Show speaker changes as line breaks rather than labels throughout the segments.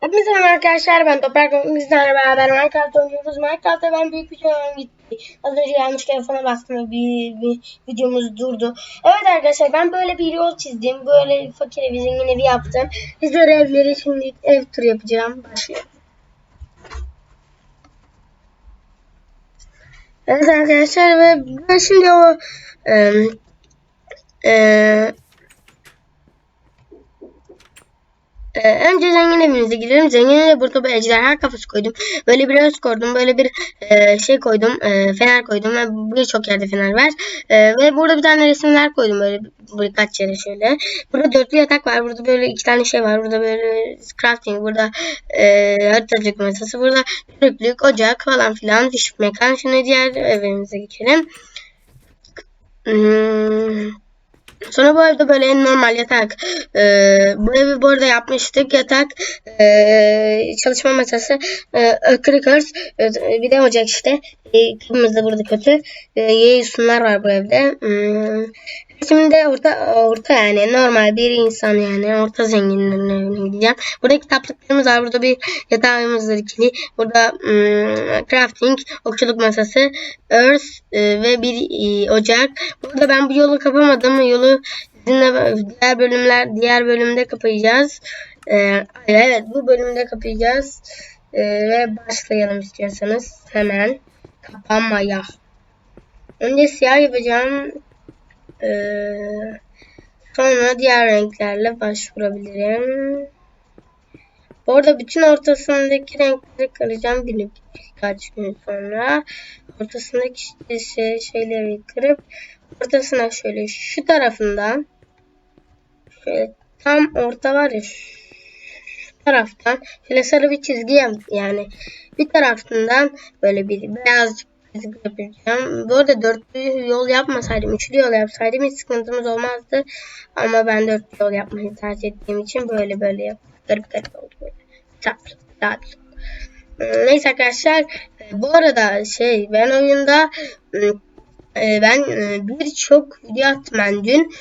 Hepinize merhaba arkadaşlar ben Toprak Sizlerle beraber Minecraft oynuyoruz. Minecraft'ta ben büyük bir çözüm gitti. Az önce yanlış telefona bastım ve bir, bir videomuz durdu. Evet arkadaşlar ben böyle bir yol çizdim. Böyle fakir evi zengin evi yaptım. Sizlere evleri şimdi ev turu yapacağım. Başlıyorum. Evet arkadaşlar ve ben şimdi o e, e, Ee, önce zengin evimize gidelim. Zengin evine burada bir ejderha kafası koydum. Böyle bir öz koydum. Böyle bir e, şey koydum. E, fener koydum. Ve birçok yerde fener var. E, ve burada bir tane resimler koydum. Böyle birkaç yere şöyle. Burada dörtlü yatak var. Burada böyle iki tane şey var. Burada böyle crafting. Burada e, haritacılık masası. Burada dörtlük, ocak falan filan. Fiş mekan. Şimdi diğer evimize geçelim. Hmm. Sonra bu evde böyle en normal yatak. Ee, bu evi bu arada yapmıştık. Yatak, ee, çalışma masası, ee, Crickers, ee, bir de ocak işte. Kırmızı da burada kötü. Ee, Yeğisunlar var bu evde. Hmm. Şimdi orta, orta yani normal bir insan yani orta zenginlerin evine gideceğim. Burada kitaplıklarımız var. Burada bir yatağımız var ikili. Burada hmm, crafting, okçuluk masası, earth e, ve bir e, ocak. Burada ben bu yolu kapamadım. Yolu sizinle diğer bölümler diğer bölümde kapayacağız. E, evet bu bölümde kapayacağız. E, ve başlayalım istiyorsanız hemen kapanmaya. Önce siyah yapacağım. Ee, sonra diğer renklerle başvurabilirim. Bu arada bütün ortasındaki renkleri kıracağım bir, birkaç gün sonra. Ortasındaki işte şey, şeyleri kırıp ortasına şöyle şu tarafından şöyle tam orta var ya şu taraftan şöyle sarı bir çizgi yani bir tarafından böyle bir beyazcık yapacağım. Bu arada dörtlü yol yapmasaydım, üçlü yol yapsaydım hiç sıkıntımız olmazdı. Ama ben dörtlü yol yapmayı tercih ettiğim için böyle böyle yaptım. Garip garip oldu böyle. Tatlı, tatlı. Neyse arkadaşlar. Bu arada şey ben oyunda ben birçok video attım ben dün.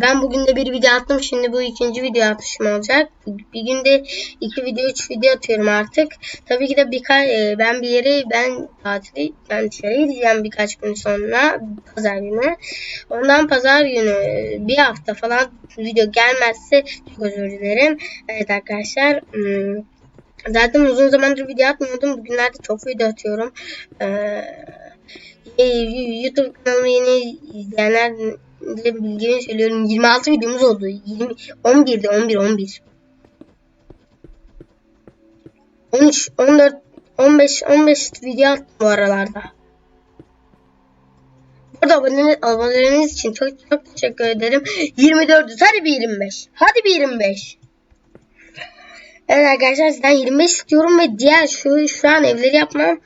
Ben bugün de bir video attım. Şimdi bu ikinci video atışım olacak. Bir günde iki video, üç video atıyorum artık. Tabii ki de birkaç ben bir yere ben tatili ben dışarı gideceğim birkaç gün sonra pazar günü. Ondan pazar günü bir hafta falan video gelmezse çok özür dilerim. Evet arkadaşlar. Zaten uzun zamandır video atmıyordum. Bugünlerde çok video atıyorum. Ee, YouTube kanalımı yeni izleyenler bilgimi söylüyorum. 26 videomuz oldu. 20 11'de 11 11. 13 14 15 15 video attım bu aralarda. Burada abone, aboneleriniz için çok çok teşekkür ederim. 24 hadi bir 25. Hadi bir 25. Evet arkadaşlar sizden 25 istiyorum ve diğer şu şu an evleri yapmam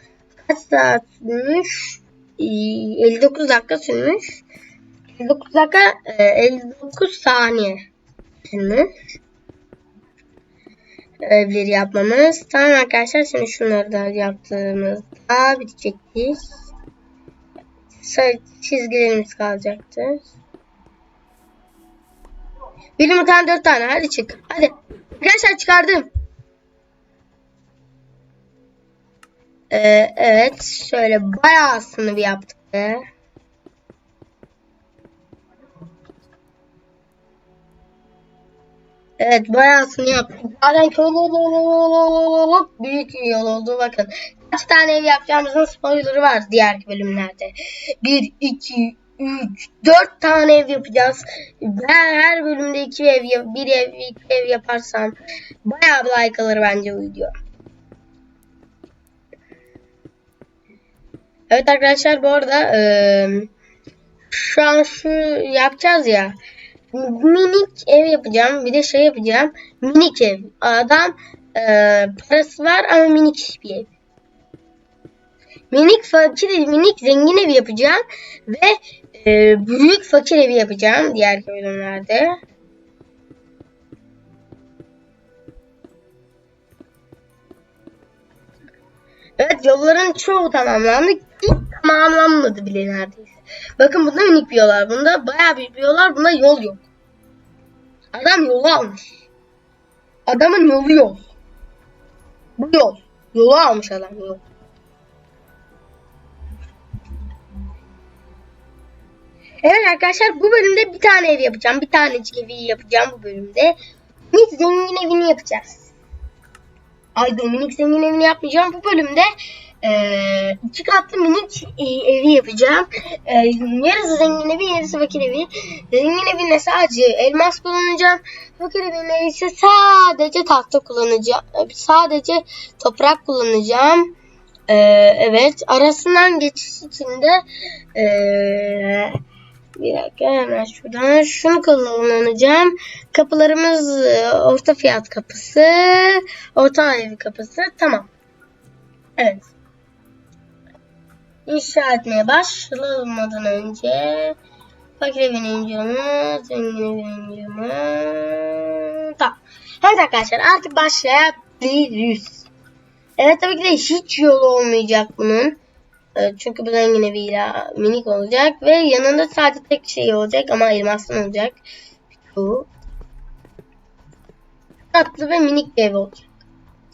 kaç saat sürmüş? 59 dakika sürmüş. 59 dakika 59 saniye sürmüş. Evleri yapmamız. Tamam arkadaşlar şimdi şunları da yaptığımızda bitecektir. Çizgilerimiz kalacaktır. Bir yumurtadan dört tane. Hadi çık. Hadi. Arkadaşlar çıkardım. Ee, evet. Şöyle bayağısını bir yaptık be. Evet bayağısını yaptık. Zaten çok büyük bir yol oldu. Bakın kaç tane ev yapacağımızın spoilerı var diğer bölümlerde. 1, 2, 3, 4 tane ev yapacağız. Ben her bölümde 2 ev, bir ev, iki ev yaparsam bayağı bir like alır bence bu video. Evet arkadaşlar bu arada e, şu an şu yapacağız ya. Minik ev yapacağım. Bir de şey yapacağım. Minik ev. Adam e, parası var ama minik bir ev. Minik fakir minik zengin evi yapacağım ve e, büyük fakir evi yapacağım diğer bölümlerde. Evet yolların çoğu tamamlandı. İlk tamamlanmadı bile neredeyse. Bakın bunda minik bir yol var. Bunda bayağı büyük bir yol var. Bunda yol yok. Adam yolu almış. Adamın yolu yok. Bu yol. Yolu almış adam yol. Evet arkadaşlar bu bölümde bir tane ev yapacağım. Bir tanecik evi yapacağım bu bölümde. Minik zengin evini yapacağız. Ay Dominik zengin evini yapmayacağım. Bu bölümde eee, iki katlı minik e, evi yapacağım. Eee, yarısı zengin evi, yarısı fakir evi. Zengin evinde sadece elmas kullanacağım. Fakir evinde ise sadece tahta kullanacağım. Sadece toprak kullanacağım. Eee, evet. Arasından geçiş için de eee bir dakika hemen şuradan şunu kullanacağım. Kapılarımız e, orta fiyat kapısı, orta ev kapısı. Tamam. Evet. İnşa etmeye başlamadan önce fakir evinin camı, zengin evinin camı. Tamam. Evet arkadaşlar artık başlayabiliriz. Evet tabii ki de hiç yolu olmayacak bunun. Ee, Çünkü bu zengin eviyle minik olacak ve yanında sadece tek şey olacak ama elmastan olacak. Bu. Tatlı ve minik bir ev olacak.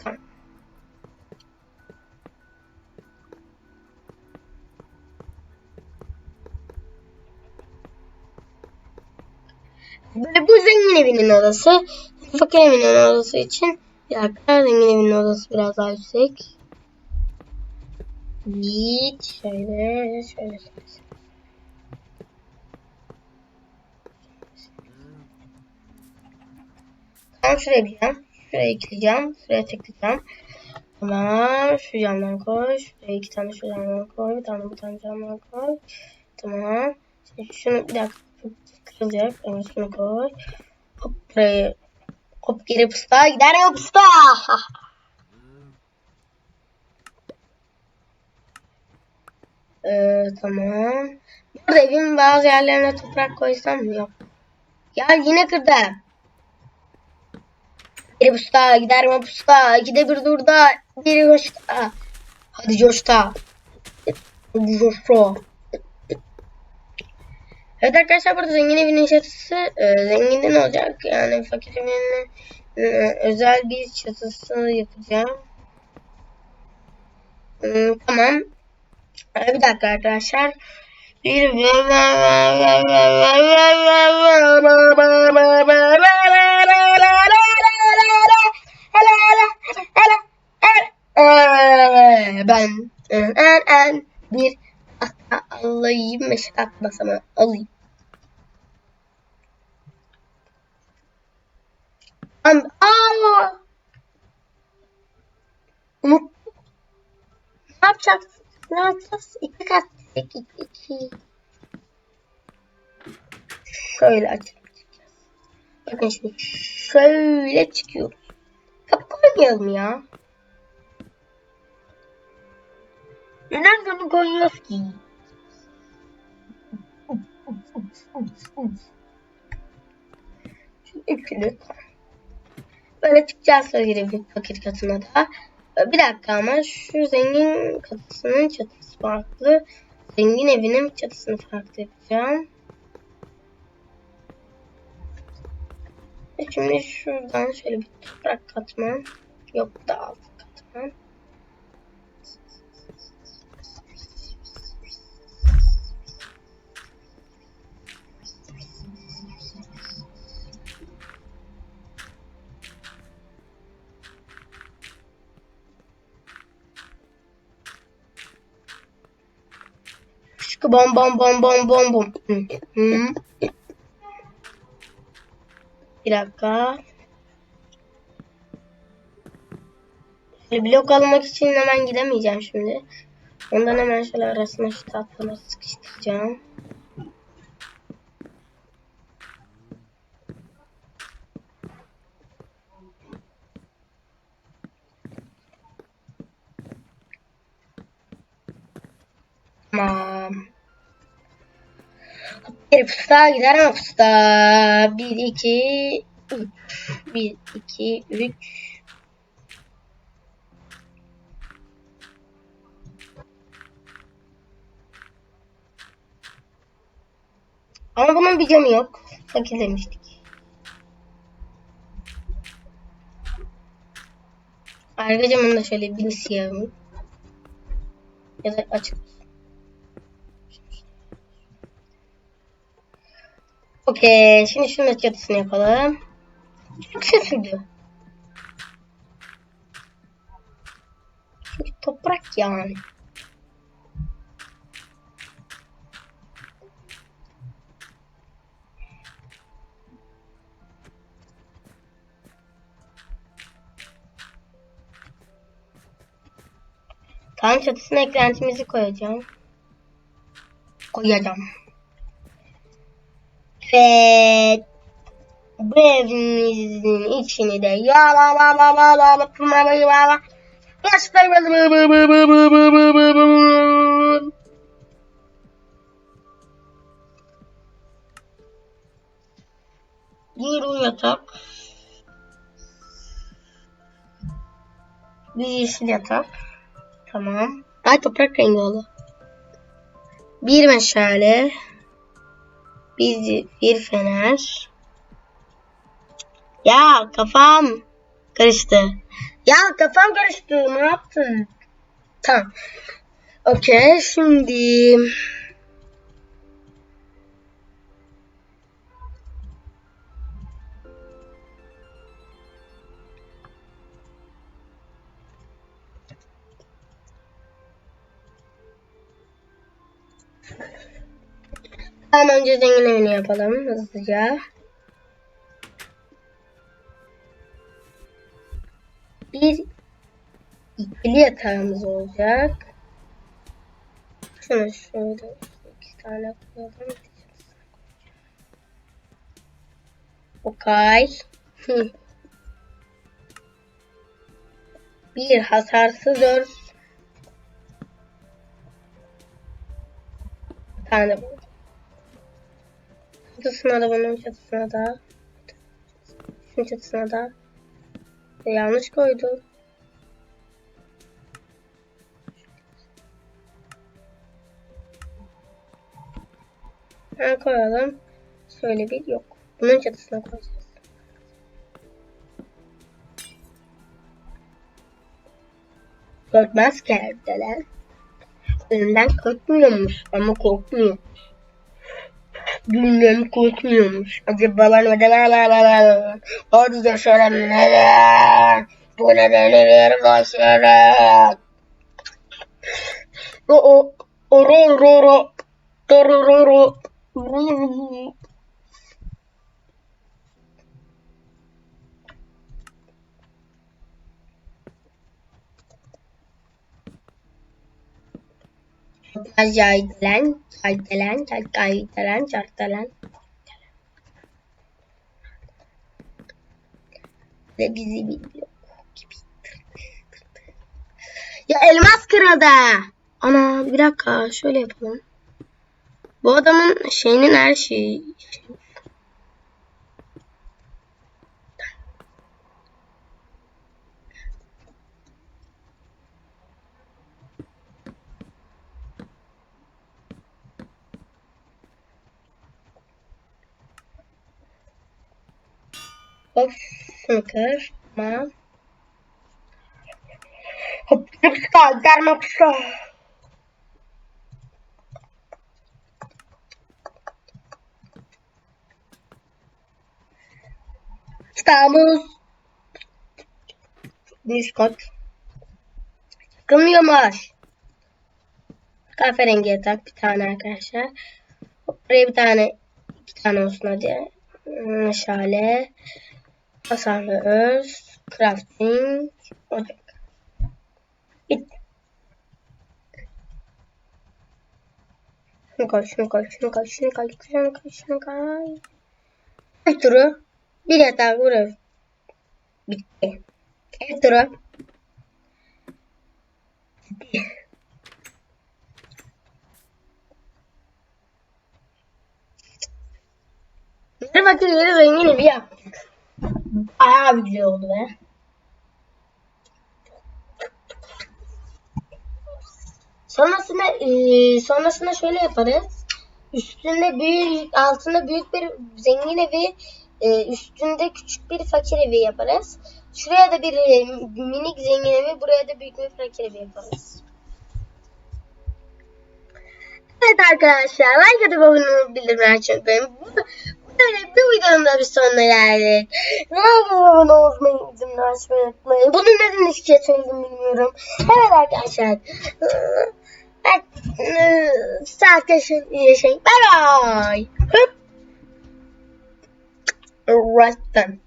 Tamam. Böyle bu zengin evinin odası. Fakir evinin odası için bir dakika zengin evinin odası biraz daha yüksek. Git şöyle şöyle. Tamam şuraya cam. Şuraya ekleyeceğim. Şuraya tıklayacağım. Tamam. Şu camdan koy. Şuraya iki tane şu camdan koy. Bir tane bu tane camdan koy. Tamam. Şimdi şunu bir dakika kırılacak. Evet şunu koy. Hop burayı. Hop geri pusta. Gider mi pusta? Ee, tamam. Burada evin bazı yerlerine toprak koysam mı? Yok. Ya yine kırdı. Biri pusta, gider mi pusta, ikide bir durda, biri coşta. Hadi coşta. Hadi coşta. Evet arkadaşlar burada zengin evinin çatısı e, zenginden olacak. Yani fakir evinin e, özel bir çatısı yapacağım. Hmm, tamam. Bir dakika arkadaşlar. Bir ben en en bir alayım meşak atmasama alayım. Am aa unut ne yapacaksın? Ne yapacağız? İki kat iki iki. Şöyle açıp. Bakın şimdi şöyle çıkıyoruz. Kapı koymayalım ya. Neden bunu koyuyoruz ki? Şu üçlü. Böyle çıkacağız fakir, fakir katına da. Bir dakika ama şu zengin katısının çatısı farklı. Zengin evinin çatısını farklı yapacağım. Şimdi şuradan şöyle bir toprak katmam. Yok da alt katmam. Bom bom bom bom bom bom. Hı. Bir dakika. Şöyle blok almak için hemen gidemeyeceğim şimdi. Ondan hemen şöyle arasına şu tatlıları sıkıştıracağım. Bir fıstığa gider ama fıstığa. Bir, iki, üç. Bir, iki, üç. Ama bunun bir camı yok. Fakir demiştik. Arka camını da şöyle bir siyahım. Ya da açık. Okey. Şimdi da çatısını yapalım. Çok sesli. Çünkü toprak yani. Tam çatısına eklentimizi koyacağım. Koyacağım. Ve bu evimizin içini de ya bir, bir fener. Ya kafam karıştı. Ya kafam karıştı. Ne yaptın? Tamam. Okey şimdi. Tamam önce zengin evini yapalım hızlıca. Bir ikili yatağımız olacak. Şunu şöyle iki tane koyalım. Okay. Bir hasarsız örs. Tane bu. Çatısına da bunun çatısına da. Şunun çatısına da. E, yanlış koydum. Ha, koyalım. Şöyle bir yok. Bunun çatısına koyacağız. Korkmaz kerdeler. Önümden korkmuyormuş ama korkmuyor. Bilmem korkmuyormuş. Acaba bana neden Hadi yaşarım neden? Bu nedeni bir başarı. O o o ro ro ro ro ro ro Caydelen, caydelen, caydelen, caydelen. Ve bizi biliyor. Ya elmas kırıldı. Ana bir dakika şöyle yapalım. Bu adamın şeyinin her şeyi. Hop şunu kır. Tamam. Hop kısa derme kısa. Estamos. Discord. Çıkılmıyormuş. Kahverengi yatak bir tane arkadaşlar. Buraya bir tane iki tane olsun hadi. Meşale. Hasarlı öz. Crafting. Ocak. Bitti. Şunu koy, şunu koy, şunu koy, şunu koy, şunu koy, şunu koy. Bir turu. Bir yatak vurur. Bitti. Bir turu. Bitti. Merhaba fakirleri zengin evi yaptık. Bayağı bir güzel oldu be. Sonrasında eee, sonrasında şöyle yaparız. Üstünde büyük, altında büyük bir zengin evi, eee, üstünde küçük bir fakir evi yaparız. Şuraya da bir e, minik zengin evi, buraya da büyük bir fakir evi yaparız. Evet arkadaşlar, like atıp abone olup bildirimleri. Bu- Böyle bir videonun da bir sonuna geldik. Like atıp abone olmayı, bildirimleri açmayı unutmayın. Bunu neden kez söyledim bilmiyorum. Evet arkadaşlar. Saat yaşayın, yaşayın. Bye bye. Right then.